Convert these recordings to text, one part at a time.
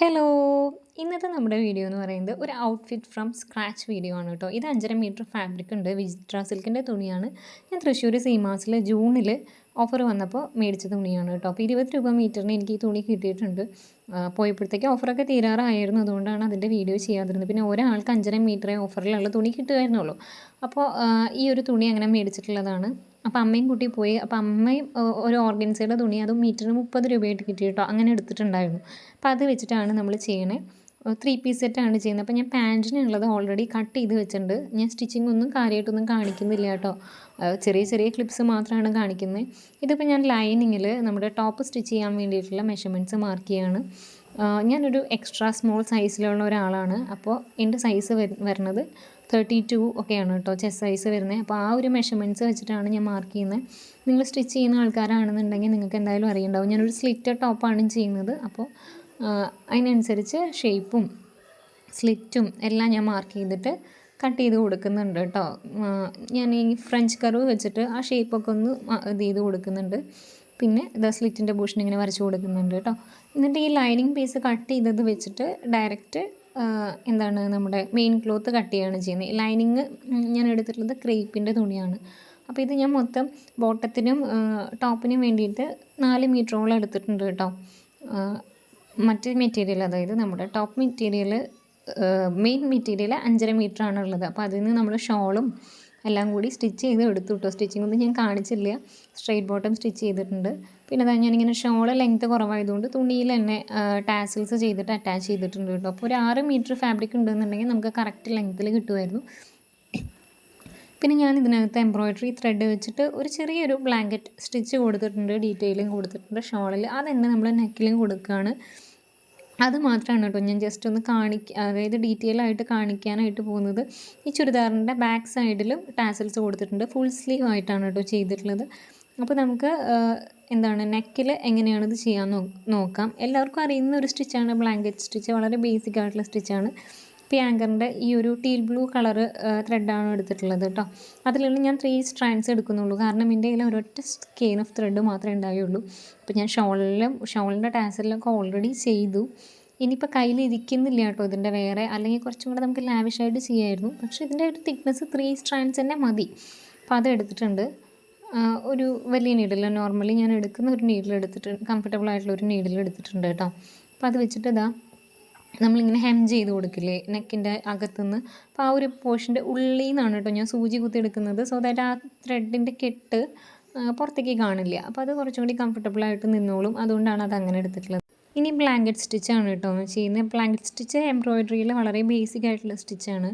Hello ഇന്നത്തെ നമ്മുടെ video എന്ന് പറയുന്നത് ഒരു ഔട്ട്ഫിറ്റ് ഫ്രം സ്ക്രാച്ച് വീഡിയോ ആണ് കേട്ടോ. ഇത് അഞ്ചര മീറ്റർ ഫാബ്രിക് ഉണ്ട്. വിജിട്ര സിൽക്കിന്റെ തുണിയാണ്. ഞാൻ തൃശ്ശൂർ സീമാസിൽ ജൂണിൽ ഓഫർ വന്നപ്പോൾ മേടിച്ച തുണിയാണ് കേട്ടോ. അപ്പോൾ ഇരുപത് രൂപ മീറ്ററിന് എനിക്ക് ഈ തുണി കിട്ടിയിട്ടുണ്ട്. പോയപ്പോഴത്തേക്ക് ഓഫറൊക്കെ തീരാറായിരുന്നു. അതുകൊണ്ടാണ് അതിന്റെ വീഡിയോ ചെയ്യാതിരുന്നത്. പിന്നെ ഒരാൾക്ക് അഞ്ചര മീറ്ററേ ഓഫറിലുള്ള തുണി കിട്ടുമായിരുന്നുള്ളൂ. അപ്പോൾ ഈ ഒരു തുണി അങ്ങനെ മേടിച്ചിട്ടുള്ളതാണ്. അപ്പോൾ അമ്മയും കൂട്ടി പോയി. അപ്പോൾ അമ്മയും ഒരു ഓർഗൻസയുടെ തുണി. അതും മീറ്ററിന് മുപ്പത് രൂപയായിട്ട് കിട്ടി കേട്ടോ. അങ്ങനെ എടുത്തിട്ടുണ്ടായിരുന്നു. അപ്പോൾ അത് വെച്ചിട്ടാണ് നമ്മൾ ചെയ്യണേ. ത്രീ പീസ് സെറ്റാണ് ചെയ്യുന്നത്. അപ്പോൾ ഞാൻ പാന്റിനുള്ളത് ഓൾറെഡി കട്ട് ചെയ്ത് വെച്ചിട്ടുണ്ട്. ഞാൻ സ്റ്റിച്ചിങ് ഒന്നും കാര്യമായിട്ടൊന്നും കാണിക്കുന്നില്ല കേട്ടോ. ചെറിയ ചെറിയ ക്ലിപ്സ് മാത്രമാണ് കാണിക്കുന്നത് ഇതിപ്പോൾ ഞാൻ ലൈനിങ്ങിൽ നമ്മുടെ ടോപ്പ് സ്റ്റിച്ച് ചെയ്യാൻ വേണ്ടിയിട്ടുള്ള മെഷർമെന്റ്സ് മാർക്ക് ചെയ്യാണ്. ഞാനൊരു എക്സ്ട്രാ സ്മോൾ സൈസിലുള്ള ഒരാളാണ്. അപ്പോൾ എന്റെ സൈസ് വരുന്നത് തേർട്ടി ടു ഒക്കെയാണ് കേട്ടോ ചെസ് സൈസ് വരുന്നത് അപ്പോൾ ആ ഒരു മെഷർമെന്റ്സ് വെച്ചിട്ടാണ് ഞാൻ മാർക്ക് ചെയ്യുന്നത് നിങ്ങൾ സ്റ്റിച്ച് ചെയ്യുന്ന ആൾക്കാരാണെന്നുണ്ടെങ്കിൽ നിങ്ങൾക്ക് എന്തായാലും അറിയണ്ടാവും. ഞാനൊരു സ്ലിറ്റഡ് ടോപ്പാണ് ചെയ്യുന്നത്. അപ്പോൾ അതിനനുസരിച്ച് ഷേപ്പും സ്ലിറ്റും എല്ലാം ഞാൻ മാർക്ക് ചെയ്തിട്ട് കട്ട് ചെയ്ത് കൊടുക്കുന്നുണ്ട് കേട്ടോ. ഞാൻ ഈ ഫ്രഞ്ച് കർവ് വെച്ചിട്ട് ആ ഷേപ്പൊക്കെ ഒന്ന് ഇത് ചെയ്ത് കൊടുക്കുന്നുണ്ട്. പിന്നെ ഇത് സ്ലിറ്റിന്റെ പോർഷൻ ഇങ്ങനെ വരച്ച് കൊടുക്കുന്നുണ്ട് കേട്ടോ. എന്നിട്ട് ഈ ലൈനിങ് പീസ് കട്ട് ചെയ്തത് വെച്ചിട്ട് ഡയറക്റ്റ് എന്താണ് നമ്മുടെ മെയിൻ ക്ലോത്ത് കട്ട് ചെയ്യുകയാണ് ചെയ്യുന്നത്. ലൈനിങ് ഞാൻ എടുത്തിട്ടുള്ളത് ക്രേപ്പിന്റെ തുണിയാണ്. അപ്പോൾ ഇത് ഞാൻ മൊത്തം ബോട്ടത്തിനും ടോപ്പിനും വേണ്ടിയിട്ട് നാല് മീറ്ററോളം എടുത്തിട്ടുണ്ട് കേട്ടോ. മറ്റ് മെറ്റീരിയൽ അതായത് നമ്മുടെ ടോപ്പ് മെറ്റീരിയൽ മെയിൻ മെറ്റീരിയൽ അഞ്ചര മീറ്റർ ആണ് ഉള്ളത്. അപ്പോൾ അതിൽ നിന്ന് നമ്മൾ ഷോളും എല്ലാം കൂടി സ്റ്റിച്ച് ചെയ്ത് എടുത്തു കേട്ടോ സ്റ്റിച്ചിങ് ഒന്നും ഞാൻ കാണിച്ചില്ല. സ്ട്രെയിറ്റ് ബോട്ടം സ്റ്റിച്ച് ചെയ്തിട്ടുണ്ട്. പിന്നെ അതാ ഞാനിങ്ങനെ ഷോൾ ലെങ്ത്ത് കുറവായതുകൊണ്ട് തുണിയിൽ തന്നെ ടാസിൽസ് ചെയ്തിട്ട് അറ്റാച്ച് ചെയ്തിട്ടുണ്ട് കേട്ടോ അപ്പോൾ ഒരു ആറ് മീറ്റർ ഫാബ്രിക് ഉണ്ടെന്നുണ്ടെങ്കിൽ നമുക്ക് കറക്റ്റ് ലെങ്ത്തിൽ കിട്ടുമായിരുന്നു. പിന്നെ ഞാൻ ഇതിനകത്ത് എംബ്രോയ്ഡറി ത്രെഡ് വെച്ചിട്ട് ഒരു ചെറിയൊരു ബ്ലാങ്കറ്റ് സ്റ്റിച്ച് കൊടുത്തിട്ടുണ്ട് ഡീറ്റെയിലും കൊടുത്തിട്ടുണ്ട് ഷോളിൽ. അതന്നെ നമ്മൾ നെക്കിലും കൊടുക്കുകയാണ്. അത് മാത്രമാണ് കേട്ടോ ഞാൻ ജസ്റ്റ് ഒന്ന് കാണിക്ക അതായത് ഡീറ്റെയിൽ ആയിട്ട് കാണിക്കാനായിട്ട് പോകുന്നത്. ഈ ചുരിദാറിന്റെ ബാക്ക് സൈഡിലും ടാസൽസ് കൊടുത്തിട്ടുണ്ട്. ഫുൾ സ്ലീവ് ആയിട്ടാണ് കേട്ടോ ചെയ്തിട്ടുള്ളത്. അപ്പോൾ നമുക്ക് എന്താണ് നെക്കിൽ എങ്ങനെയാണിത് ചെയ്യാൻ നോക്കാം. എല്ലാവർക്കും അറിയുന്ന ഒരു സ്റ്റിച്ചാണ് ബ്ലാങ്കറ്റ് സ്റ്റിച്ച് വളരെ ബേസിക് ആയിട്ടുള്ള സ്റ്റിച്ചാണ് ഇപ്പോൾ ആങ്കറിന്റെ ഈ ഒരു ടീൽ ബ്ലൂ കളറ് ത്രെഡാണ് എടുത്തിട്ടുള്ളത് കേട്ടോ അതിലുള്ള ഞാൻ ത്രീ സ്ട്രാൻഡ്സ് എടുക്കുന്നുള്ളൂ. കാരണം എന്റെ കയ്യിൽ ഒരൊറ്റ സ്കെയിൻ ഓഫ് ത്രെഡ് മാത്രമേ ഉണ്ടായുള്ളൂ. അപ്പോൾ ഞാൻ ഷോളിലും ഷോളിന്റെ ടാസലിലൊക്കെ ഓൾറെഡി ചെയ്തു. ഇനിയിപ്പോൾ കയ്യിൽ ഇരിക്കുന്നില്ല കേട്ടോ ഇതിന്റെ വേറെ. അല്ലെങ്കിൽ കുറച്ചും കൂടെ നമുക്ക് ലാവിഷായിട്ട് ചെയ്യായിരുന്നു. പക്ഷേ ഇതിന്റെ ഒരു തിക്നെസ് ത്രീ സ്ട്രാൻഡ്സ് തന്നെ മതി. അപ്പോൾ അത് എടുത്തിട്ടുണ്ട്. ഒരു വലിയ നീഡിൽ നോർമലി ഞാൻ എടുക്കുന്ന ഒരു നീഡിൽ എടുത്തിട്ട് കംഫർട്ടബിൾ ആയിട്ടുള്ള ഒരു നീഡിൽ എടുത്തിട്ടുണ്ട് കേട്ടോ അപ്പോൾ അത് വെച്ചിട്ട് ഇതാ നമ്മളിങ്ങനെ ഹെം ചെയ്ത് കൊടുക്കില്ലേ നെക്കിന്റെ അകത്തുനിന്ന്. അപ്പോൾ ആ ഒരു പോർഷന്റെ ഉള്ളിൽ നിന്നാണ് കേട്ടോ ഞാൻ സൂചി കുത്തി എടുക്കുന്നത്. സോ ദാറ്റ് ആ ത്രെഡിന്റെ കെട്ട് പുറത്തേക്ക് കാണില്ല. അപ്പോൾ അത് കുറച്ചും കൂടി കംഫർട്ടബിളായിട്ട് നിന്നോളും. അതുകൊണ്ടാണ് അത് അങ്ങനെ എടുത്തിട്ടുള്ളത്. ഇനി ബ്ലാങ്കറ്റ് സ്റ്റിച്ചാണ് കേട്ടോ ചെയ്യുന്നത്. ബ്ലാങ്കറ്റ് സ്റ്റിച്ച് എംബ്രോയിഡറിയിൽ വളരെ ബേസിക് ആയിട്ടുള്ള സ്റ്റിച്ചാണ്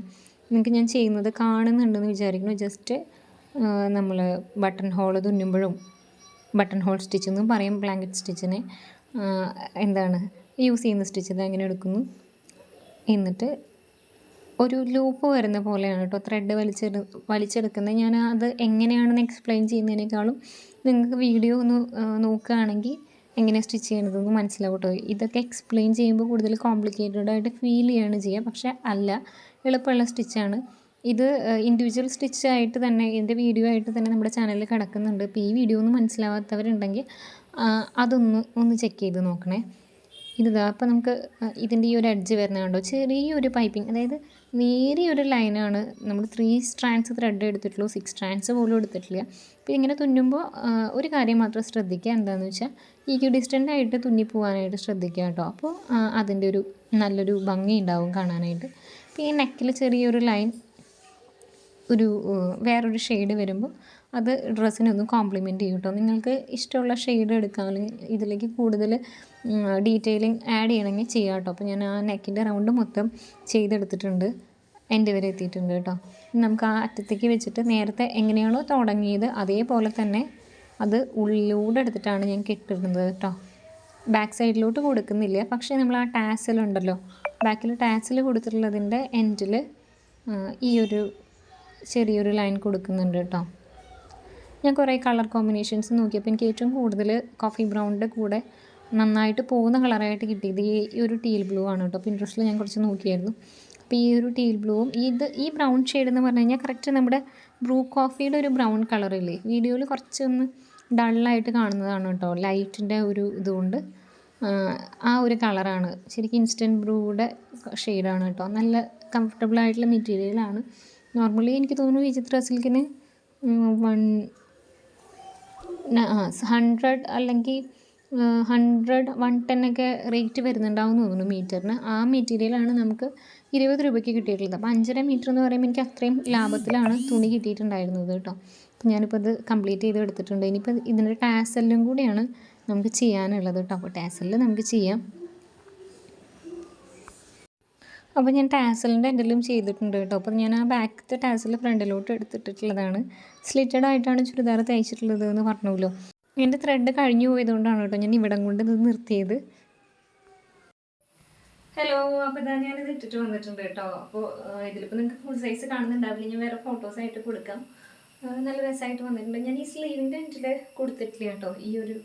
നിങ്ങൾക്ക് ഞാൻ ചെയ്യുന്നത് കാണുന്നുണ്ടെന്ന് വിചാരിക്കുന്നു. ജസ്റ്റ് നമ്മൾ ബട്ടൺ ഹോൾ തുന്നുമ്പോഴും ബട്ടൺ ഹോൾ സ്റ്റിച്ച് എന്നും പറയും ബ്ലാങ്കറ്റ് സ്റ്റിച്ചിനെ എന്താണ്? യൂസ് ചെയ്യുന്ന സ്റ്റിച്ച് ഇത് എങ്ങനെ എടുക്കുന്നു? എന്നിട്ട് ഒരു ലൂപ്പ് വരുന്ന പോലെയാണ് കേട്ടോ ത്രെഡ് വലിച്ചെടു വലിച്ചെടുക്കുന്നത്. ഞാൻ അത് എങ്ങനെയാണെന്ന് എക്സ്പ്ലെയിൻ ചെയ്യുന്നതിനേക്കാളും നിങ്ങൾക്ക് വീഡിയോ ഒന്ന് നോക്കുകയാണെങ്കിൽ എങ്ങനെ സ്റ്റിച്ച് ചെയ്യണതെന്ന് മനസ്സിലാവും കേട്ടോ. ഇതൊക്കെ എക്സ്പ്ലെയിൻ ചെയ്യുമ്പോൾ കൂടുതൽ കോംപ്ലിക്കേറ്റഡ് ആയിട്ട് ഫീൽ ചെയ്യാണ് ചെയ്യുക. പക്ഷേ അല്ല എളുപ്പമുള്ള സ്റ്റിച്ചാണ് ഇത് ഇൻഡിവിജ്വൽ സ്റ്റിച്ച് ആയിട്ട് തന്നെ ഇതിന്റെ വീഡിയോ ആയിട്ട് തന്നെ നമ്മുടെ ചാനലിൽ കിടക്കുന്നുണ്ട്. ഇപ്പോൾ ഈ വീഡിയോ ഒന്നും മനസ്സിലാവാത്തവരുണ്ടെങ്കിൽ അതൊന്ന് ഒന്ന് ചെക്ക് ചെയ്ത് നോക്കണേ. ഇതാ അപ്പോൾ നമുക്ക് ഇതിന്റെ ഈ ഒരു എഡ്ജ് വരുന്നത് കണ്ടോ? ചെറിയൊരു പൈപ്പിംഗ് അതായത് നേരിയൊരു ലൈനാണ് നമ്മൾ ത്രീ സ്ട്രാൻഡ്സ് ത്രെഡ് എടുത്തിട്ടുള്ളൂ സിക്സ് സ്ട്രാൻഡ്സ് പോലും എടുത്തിട്ടില്ല. അപ്പോൾ ഇങ്ങനെ തുന്നുമ്പോൾ ഒരു കാര്യം മാത്രം ശ്രദ്ധിക്കുക. എന്താണെന്ന് വെച്ചാൽ ഈക്യു ഡിസ്റ്റന്റ് ആയിട്ട് തുന്നി പോകാനായിട്ട് ശ്രദ്ധിക്കുക കേട്ടോ. അപ്പോൾ അതിന്റെ ഒരു നല്ലൊരു ഭംഗി ഉണ്ടാവും കാണാനായിട്ട്. ഈ നെക്കിൽ ചെറിയൊരു ലൈൻ ഒരു വേറൊരു ഷെയ്ഡ് വരുമ്പോൾ അത് ഡ്രസ്സിനൊന്ന് കോംപ്ലിമെന്റ് ചെയ്യും കേട്ടോ നിങ്ങൾക്ക് ഇഷ്ടമുള്ള ഷെയ്ഡ് എടുക്കാൻ ഇതിലേക്ക് കൂടുതൽ ഡീറ്റെയിലിംഗ് ആഡ് ചെയ്യണമെങ്കിൽ ചെയ്യാം കേട്ടോ അപ്പോൾ ഞാൻ ആ നെക്കിന്റെ റൗണ്ട് മൊത്തം ചെയ്തെടുത്തിട്ടുണ്ട്. എന്റെ വരെ എത്തിയിട്ടുണ്ട് കേട്ടോ നമുക്ക് ആ അറ്റത്തേക്ക് വെച്ചിട്ട് നേരത്തെ എങ്ങനെയാണോ തുടങ്ങിയത് അതേപോലെ തന്നെ അത് ഉള്ളിലൂടെ എടുത്തിട്ടാണ് ഞാൻ കെട്ടിടുന്നത് കേട്ടോ ബാക്ക് സൈഡിലോട്ട് കൊടുക്കുന്നില്ല. പക്ഷേ നമ്മൾ ആ ടാസിലുണ്ടല്ലോ ബാക്കിൽ ടാസിൽ കൊടുത്തിട്ടുള്ളതിന്റെ എൻഡിൽ ഈ ഒരു ചെറിയൊരു ലൈൻ കൊടുക്കുന്നുണ്ട് കേട്ടോ ഞാൻ കുറേ കളർ കോമ്പിനേഷൻസ് നോക്കിയപ്പോൾ എനിക്ക് ഏറ്റവും കൂടുതൽ കോഫി ബ്രൗണിന്റെ കൂടെ നന്നായിട്ട് പോകുന്ന കളറായിട്ട് കിട്ടിയത് ഈ ഒരു ടീൽ ബ്ലൂ ആണ് കേട്ടോ പിൻട്രസ്റ്റിൽ ഞാൻ കുറച്ച് നോക്കിയായിരുന്നു. അപ്പോൾ ഈ ഒരു ടീൽ ബ്ലൂവും ഇത് ഈ ബ്രൗൺ ഷെയ്ഡ് എന്ന് പറഞ്ഞു കഴിഞ്ഞാൽ കറക്റ്റ് നമ്മുടെ ബ്രൂ കോഫിയുടെ ഒരു ബ്രൗൺ കളറില്ലേ വീഡിയോയിൽ കുറച്ചൊന്ന് ഡള്ളായിട്ട് കാണുന്നതാണ് കേട്ടോ ലൈറ്റിന്റെ ഒരു ഇതുകൊണ്ട് ആ ഒരു കളറാണ് ശരിക്കും ഇൻസ്റ്റന്റ് ബ്രൂയുടെ ഷെയ്ഡാണ് കേട്ടോ നല്ല കംഫർട്ടബിൾ ആയിട്ടുള്ള മെറ്റീരിയലാണ് നോർമലി എനിക്ക് തോന്നുന്നു വിചിത്ര സിൽക്കിന് വൺ ഹൺഡ്രഡ് അല്ലെങ്കിൽ ഹൺഡ്രഡ് വൺ ടെൻ ഒക്കെ റേറ്റ് വരുന്നുണ്ടാവും തോന്നുന്നു മീറ്ററിന് ആ മെറ്റീരിയലാണ് നമുക്ക് ഇരുപത് രൂപയ്ക്ക് കിട്ടിയിട്ടുള്ളത്. അപ്പോൾ അഞ്ചര മീറ്റർ എന്ന് പറയുമ്പോൾ എനിക്ക് അത്രയും ലാഭത്തിലാണ് തുണി കിട്ടിയിട്ടുണ്ടായിരുന്നത് കേട്ടോ. അപ്പോൾ ഞാനിപ്പോൾ ഇത് കംപ്ലീറ്റ് ചെയ്ത് എടുത്തിട്ടുണ്ട്. ഇനിയിപ്പോൾ ഇതിന്റെ ടാസെല്ലും കൂടിയാണ് നമുക്ക് ചെയ്യാനുള്ളത് കേട്ടോ. അപ്പോൾ ടാസലിൽ നമുക്ക് ചെയ്യാം. അപ്പോൾ ഞാൻ ടാസലിന്റെ എന്റെലും ചെയ്തിട്ടുണ്ട് കേട്ടോ. അപ്പോൾ ഞാൻ ആ ബാക്കത്തെ ടാസൽ ഫ്രണ്ടിലോട്ട് എടുത്തിട്ടുള്ളതാണ്. സ്ലിറ്റഡ് ആയിട്ടാണ് ചുരിദാർ തയ്ച്ചിട്ടുള്ളത് എന്ന് പറഞ്ഞല്ലോ എന്റെ ത്രെഡ് കഴിഞ്ഞു പോയതുകൊണ്ടാണ് കേട്ടോ ഞാൻ ഇവിടം കൊണ്ട് ഇത് നിർത്തിയത്. ഹലോ അപ്പോൾ ഇതാ ഞാനിത് ഇട്ടിട്ട് വന്നിട്ടുണ്ട് കേട്ടോ. അപ്പോൾ ഇതിലിപ്പോൾ നിങ്ങൾക്ക് ഫുൾ സൈസ് കാണുന്നുണ്ടാവില്ല. ഞാൻ വേറെ ഫോട്ടോസ് ആയിട്ട് കൊടുക്കാം. നല്ല രസമായിട്ട് വന്നിട്ടുണ്ട്. ഞാൻ ഈ സ്ലീവിന്റെ എൻഡിൽ കൊടുത്തിട്ടില്ല കേട്ടോ. ഈ ഒരു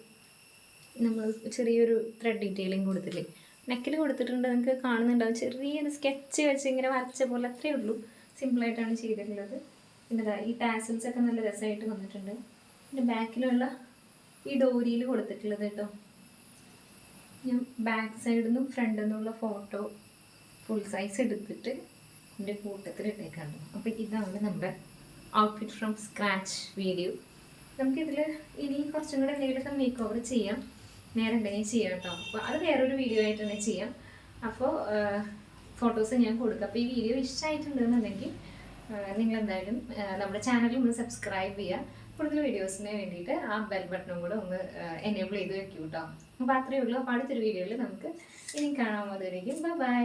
നമ്മൾ ചെറിയൊരു ത്രെഡ് ഡീറ്റെയിലിംഗ് കൊടുത്തില്ലേ? നെക്കിൽ കൊടുത്തിട്ടുണ്ട്. നിങ്ങൾക്ക് കാണുന്നുണ്ടാവും. ചെറിയൊരു സ്കെച്ച് വെച്ച് ഇങ്ങനെ വരച്ച പോലെ അത്രയേ ഉള്ളൂ. സിമ്പിളായിട്ടാണ് ചെയ്തിട്ടുള്ളത്. പിന്നെ ഈ ടാസൽസ് ഒക്കെ നല്ല രസമായിട്ട് വന്നിട്ടുണ്ട്. പിന്നെ ബാക്കിലുള്ള ഈ ഡോരിയിൽ കൊടുത്തിട്ടുള്ളത് കേട്ടോ. ഞാൻ ബാക്ക് സൈഡിൽ നിന്നും ഫ്രണ്ടിൽ നിന്നുള്ള ഫോട്ടോ ഫുൾ സൈസ് എടുത്തിട്ട് എന്റെ കൂട്ടത്തിൽ ഇട്ടേക്കാണ്. അപ്പോൾ ഇതാണ് നമ്മുടെ ഔട്ട്ഫിറ്റ് ഫ്രം സ്ക്രാച്ച് വീഡിയോ നമുക്കിതിൽ ഇനി കുറച്ചും കൂടെ എന്തെങ്കിലുമൊക്കെ മേക്ക് ഓവർ ചെയ്യാം. നേരെ ഉണ്ടെങ്കിൽ ചെയ്യാം കേട്ടോ. അപ്പോൾ അത് വേറൊരു വീഡിയോ ആയിട്ട് തന്നെ ചെയ്യാം. അപ്പോൾ ഫോട്ടോസ് ഞാൻ കൊടുക്കാം. അപ്പോൾ ഈ വീഡിയോ ഇഷ്ടമായിട്ടുണ്ടെന്നുണ്ടെങ്കിൽ നിങ്ങൾ എന്തായാലും നമ്മുടെ ചാനൽ ഒന്ന് സബ്സ്ക്രൈബ് ചെയ്യുക. കൂടുതൽ വീഡിയോസിന് വേണ്ടിയിട്ട് ആ ബെൽ ബട്ടണും കൂടെ ഒന്ന് എനേബിൾ ചെയ്ത് വെക്കൂ കേട്ടോ. അപ്പോൾ അത്രയേ ഉള്ളൂ. അപ്പോൾ അടുത്തൊരു വീഡിയോയിൽ നമുക്ക് ഇനി കാണാൻ പോകുന്നതായിരിക്കും ബൈ ബൈ